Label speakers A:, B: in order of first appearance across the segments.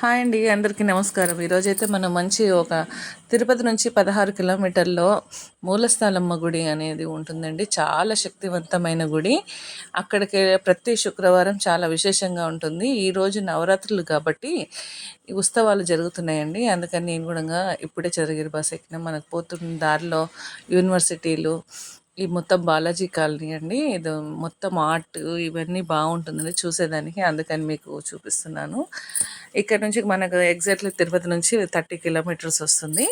A: Hi అండి అందరికీ నమస్కారం. ఈరోజైతే మనం మంచి ఒక తిరుపతి నుంచి పదహారు కిలోమీటర్లో మూలస్థలమ్మ గుడి అనేది ఉంటుందండి. చాలా శక్తివంతమైన గుడి. అక్కడికి ప్రతి శుక్రవారం చాలా విశేషంగా ఉంటుంది. ఈరోజు నవరాత్రులు కాబట్టి ఉత్సవాలు జరుగుతున్నాయండి. అందుకని నేను కూడా ఇప్పుడే చదివిరి బస్ ఎక్కిన మనకు పోతున్న దారిలో యూనివర్సిటీలు ఈ మొత్తం బాలాజీ కాలనీ అండి. ఇది మొత్తం ఆర్ట్ ఇవన్నీ బాగుంటుందండి చూసేదానికి అందుకని మీకు చూపిస్తున్నాను. ఇక్కడ నుంచి మనకు ఎగ్జాక్ట్లీ తిరుపతి నుంచి థర్టీ కిలోమీటర్స్ వస్తుంది.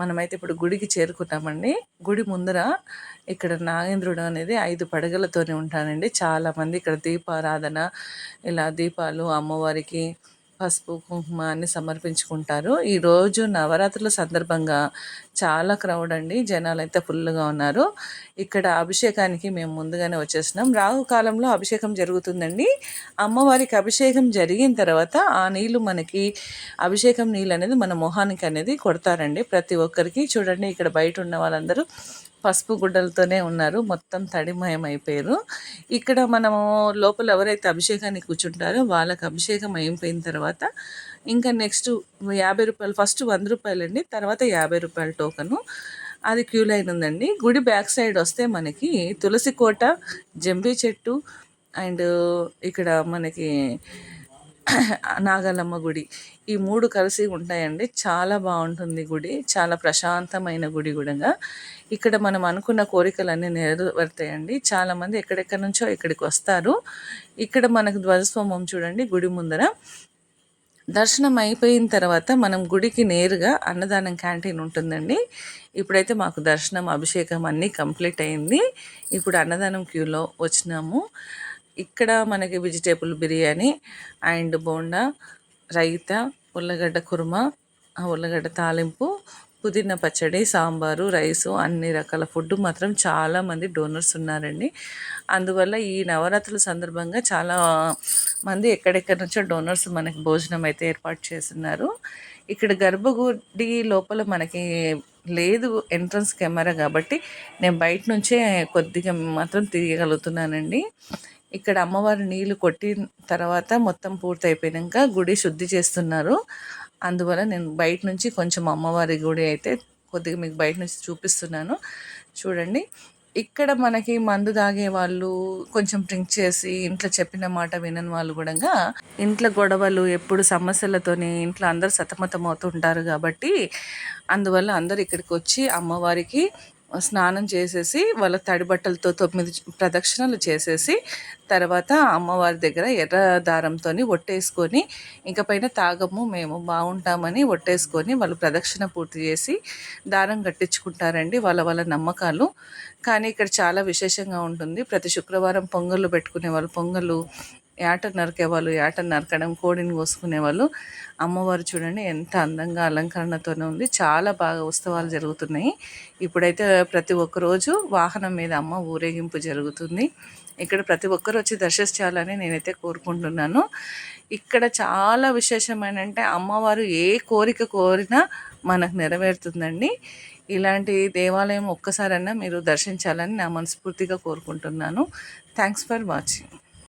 A: మనమైతే ఇప్పుడు గుడికి చేరుకున్నామండి. గుడి ముందర ఇక్కడ నాగేంద్రుడు అనేది ఐదు పడగలతోనే ఉంటానండి చాలామంది ఇక్కడ దీపారాధన ఇలా దీపాలు అమ్మవారికి పసుపు కుంకుమాన్ని సమర్పించుకుంటారు. ఈరోజు నవరాత్రుల సందర్భంగా చాలా క్రౌడ్ అండి. జనాలు అయితే ఫుల్గా ఉన్నారు. ఇక్కడ అభిషేకానికి మేము ముందుగానే వచ్చేసినాం రాహు కాలంలో అభిషేకం జరుగుతుందండి. అమ్మవారికి అభిషేకం జరిగిన తర్వాత ఆ నీళ్ళు మనకి అభిషేకం నీళ్ళు అనేది మన మొహానికి అనేది కొడతారండి. ప్రతి ఒక్కరికి చూడండి ఇక్కడ బయట ఉన్న వాళ్ళందరూ పసుపు గుడ్డలతోనే ఉన్నారు. మొత్తం తడిమయం అయిపోయారు ఇక్కడ మనము లోపల ఎవరైతే అభిషేకానికి కూర్చుంటారో వాళ్ళకి అభిషేకం అయిపోయిన తర్వాత ఇంకా నెక్స్ట్ యాభై రూపాయలు ఫస్ట్ వంద రూపాయలు అండి తర్వాత యాభై రూపాయల టోకను. అది క్యూ లైన్ ఉందండి. గుడి బ్యాక్ సైడ్ వస్తే మనకి తులసి కోట జంబీ చెట్టు అండ్ ఇక్కడ మనకి నాగలమ్మ గుడి. ఈ మూడు కలిసి ఉంటాయండి. చాలా బాగుంటుంది గుడి. చాలా ప్రశాంతమైన గుడి కూడా ఇక్కడ మనం అనుకున్న కోరికలన్నీ నెరవేరుతాయండి. చాలామంది ఎక్కడెక్కడి నుంచో ఇక్కడికి వస్తారు. ఇక్కడ మనకు ధ్వజస్వమం చూడండి గుడి ముందర. దర్శనం అయిపోయిన తర్వాత మనం గుడికి నేరుగా అన్నదానం క్యాంటీన్ ఉంటుందండి. ఇప్పుడైతే మాకు దర్శనం అభిషేకం అన్నీ కంప్లీట్ అయింది. ఇప్పుడు అన్నదానం క్యూలో వచ్చినాము. ఇక్కడ మనకి వెజిటేబుల్ బిర్యానీ అండ్ బోండా రైతా ఉల్లగడ్డ కుర్మా ఉల్లగడ్డ తాలింపు పుదీనా పచ్చడి సాంబారు రైసు అన్ని రకాల ఫుడ్ మాత్రం చాలామంది డోనర్స్ ఉన్నారండి. అందువల్ల ఈ నవరాత్రుల సందర్భంగా చాలా మంది ఎక్కడెక్కడి నుంచో డోనర్స్ మనకి భోజనం అయితే ఏర్పాటు చేస్తున్నారు. ఇక్కడ గర్భగుడి లోపల మనకి లేదు ఎంట్రన్స్ కెమెరా కాబట్టి నేను బయట నుంచే కొద్దిగా మాత్రం తిరగలుగుతున్నానండి ఇక్కడ అమ్మవారి నీళ్ళు కొట్టిన తర్వాత మొత్తం పూర్తయిపోయాక గుడి శుద్ధి చేస్తున్నారు. అందువల్ల నేను బయట నుంచి కొంచెం అమ్మవారి గుడి అయితే కొద్దిగా మీకు బయట నుంచి చూపిస్తున్నాను. చూడండి. ఇక్కడ మనకి మందు తాగే వాళ్ళు కొంచెం డ్రింక్ చేసి ఇంట్లో చెప్పిన మాట వినని వాళ్ళు కూడా ఇంట్లో గొడవలు ఎప్పుడు సమస్యలతోనే ఇంట్లో అందరు సతమతం అవుతుంటారు కాబట్టి అందువల్ల అందరు ఇక్కడికి వచ్చి అమ్మవారికి స్నానం చేసేసి వాళ్ళ తడి బట్టలతో తొమ్మిది ప్రదక్షిణలు చేసేసి తర్వాత అమ్మవారి దగ్గర ఎర్ర దారంతో ఒట్టేసుకొని ఇంక పైన తాగము మేము బాగుంటామని ఒట్టేసుకొని వాళ్ళు ప్రదక్షిణ పూర్తి చేసి దారం కట్టించుకుంటారండి వాళ్ళ వాళ్ళ నమ్మకాలు. కానీ ఇక్కడ చాలా విశేషంగా ఉంటుంది. ప్రతి శుక్రవారం పొంగళ్ళు పెట్టుకునే వాళ్ళు పొంగలు ఏట నరికేవాళ్ళు ఏట నరకడం కోడిని కోసుకునే వాళ్ళు అమ్మవారు చూడండి ఎంత అందంగా అలంకరణతోనే ఉంది. చాలా బాగా ఉత్సవాలు జరుగుతున్నాయి. ఇప్పుడైతే ప్రతి ఒక్క రోజు వాహనం మీద అమ్మ ఊరేగింపు జరుగుతుంది. ఇక్కడ ప్రతి ఒక్కరు వచ్చి దర్శించాలని నేనైతే కోరుకుంటున్నాను. ఇక్కడ చాలా విశేషమైన అంటే అమ్మవారు ఏ కోరిక కోరినా మనకు నెరవేరుతుందండి. ఇలాంటి దేవాలయం ఒక్కసారైనా మీరు దర్శించాలని నా మనస్ఫూర్తిగా కోరుకుంటున్నాను. Thanks for watching